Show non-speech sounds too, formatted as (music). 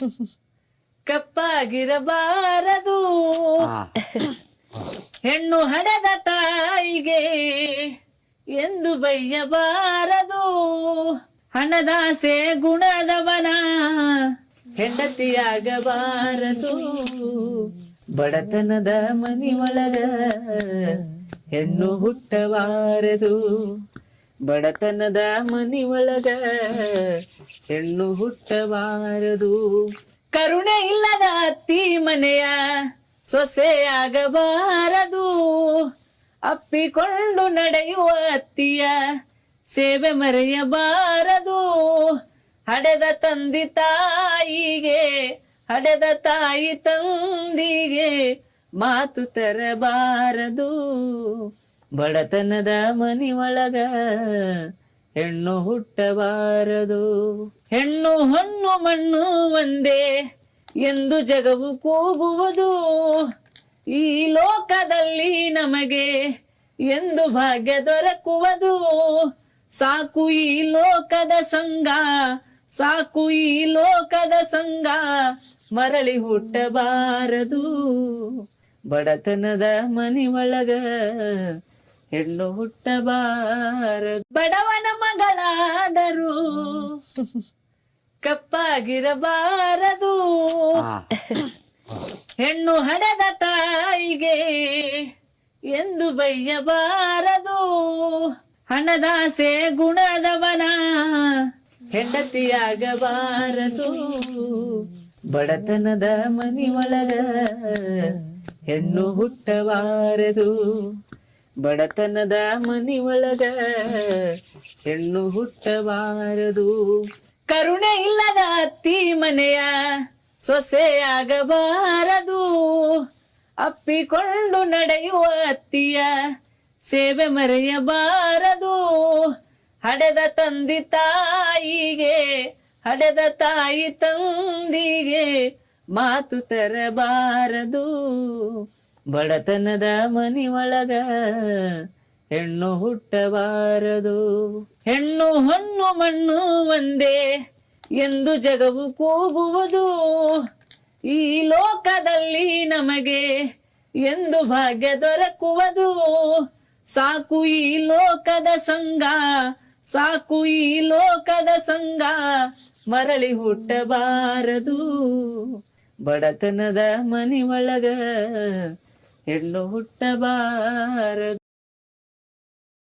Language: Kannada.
(laughs) ಕಪ್ಪಾಗಿರಬಾರದು. ಹೆಣ್ಣು ಹಡೆದ ತಾಯಿಗೆ ಎಂದು ಬೈಯಬಾರದು. ಹಣದಾಸೆ ಗುಣದವನ ಹೆಂಡತಿಯಾಗಬಾರದು. ಬಡತನದ ಮನಿ ಒಳಗ ಹೆಣ್ಣು ಹುಟ್ಟಬಾರದು. ಬಡತನದ ಮನಿ ಒಳಗ ಹೆಣ್ಣು ಹುಟ್ಟಬಾರದು. ಕರುಣೆ ಇಲ್ಲದ ಅತ್ತಿ ಮನೆಯ ಸೊಸೆಯಾಗಬಾರದು. ಅಪ್ಪಿಕೊಂಡು ನಡೆಯುವ ಅತ್ತಿಯ ಸೇವೆ ಮರೆಯಬಾರದು. ಹಡೆದ ತಂದಿ ತಾಯಿಗೆ, ಹಡೆದ ತಾಯಿ ತಂದಿಗೆ ಮಾತು ತರಬಾರದು. ಬಡತನದ ಮನಿ ಒಳಗ ಹೆಣ್ಣು ಹುಟ್ಟಬಾರದು. ಹೆಣ್ಣು ಹೊಣ್ಣು ಮಣ್ಣು ಒಂದೇ ಎಂದು ಜಗವು ಕೂಗುವುದು. ಈ ಲೋಕದಲ್ಲಿ ನಮಗೆ ಎಂದು ಭಾಗ್ಯ ದೊರಕುವುದು. ಸಾಕು ಈ ಲೋಕದ ಸಂಘ, ಸಾಕು ಈ ಲೋಕದ ಸಂಘ, ಮರಳಿ ಹುಟ್ಟಬಾರದು. ಬಡತನದ ಮನಿ ಒಳಗ ಹೆಣ್ಣು ಹುಟ್ಟಬಾರದು ಬಡವನ ಮಗಳಾದರೂ ಕಪ್ಪಾಗಿರಬಾರದು. ಹೆಣ್ಣು ಹಡೆದ ತಾಯಿಗೆ ಎಂದು ಬೈಯಬಾರದು. ಹಣದಾಸೆ ಗುಣದವನ ಹೆಂಡತಿಯಾಗಬಾರದು. ಬಡತನದ ಮನಿ ಒಳಗ ಹೆಣ್ಣು ಹುಟ್ಟಬಾರದು. ಬಡತನದ ಮನಿ ಒಳಗ ಹೆಣ್ಣು ಹುಟ್ಟಬಾರದು. ಕರುಣೆ ಇಲ್ಲದ ಅತ್ತಿ ಮನೆಯ ಸೊಸೆಯಾಗಬಾರದು ಅಪ್ಪಿಕೊಂಡು ನಡೆಯುವ ಅತ್ತಿಯ ಸೇವೆ ಮರೆಯಬಾರದು. ಹಡೆದ ತಂದಿ ತಾಯಿಗೆ, ಹಡೆದ ತಾಯಿ ತಂದಿಗೆ ಮಾತು ತರಬಾರದು. ಬಡತನದ ಮನಿ ಒಳಗ ಹೆಣ್ಣು ಹುಟ್ಟಬಾರದು. ಹೆಣ್ಣು ಹಣ್ಣು ಮಣ್ಣು ಒಂದೇ ಎಂದು ಜಗವು ಕೂಗುವುದು. ಈ ಲೋಕದಲ್ಲಿ ನಮಗೆ ಎಂದು ಭಾಗ್ಯ ದೊರಕುವುದು. ಸಾಕು ಈ ಲೋಕದ ಸಂಘ, ಸಾಕು ಈ ಲೋಕದ ಸಂಘ, ಮರಳಿ ಹುಟ್ಟಬಾರದು. ಬಡತನದ ಮನಿ ಒಳಗ ಹೆಣ್ಣು ಹುಟ್ಟಬಾರದು.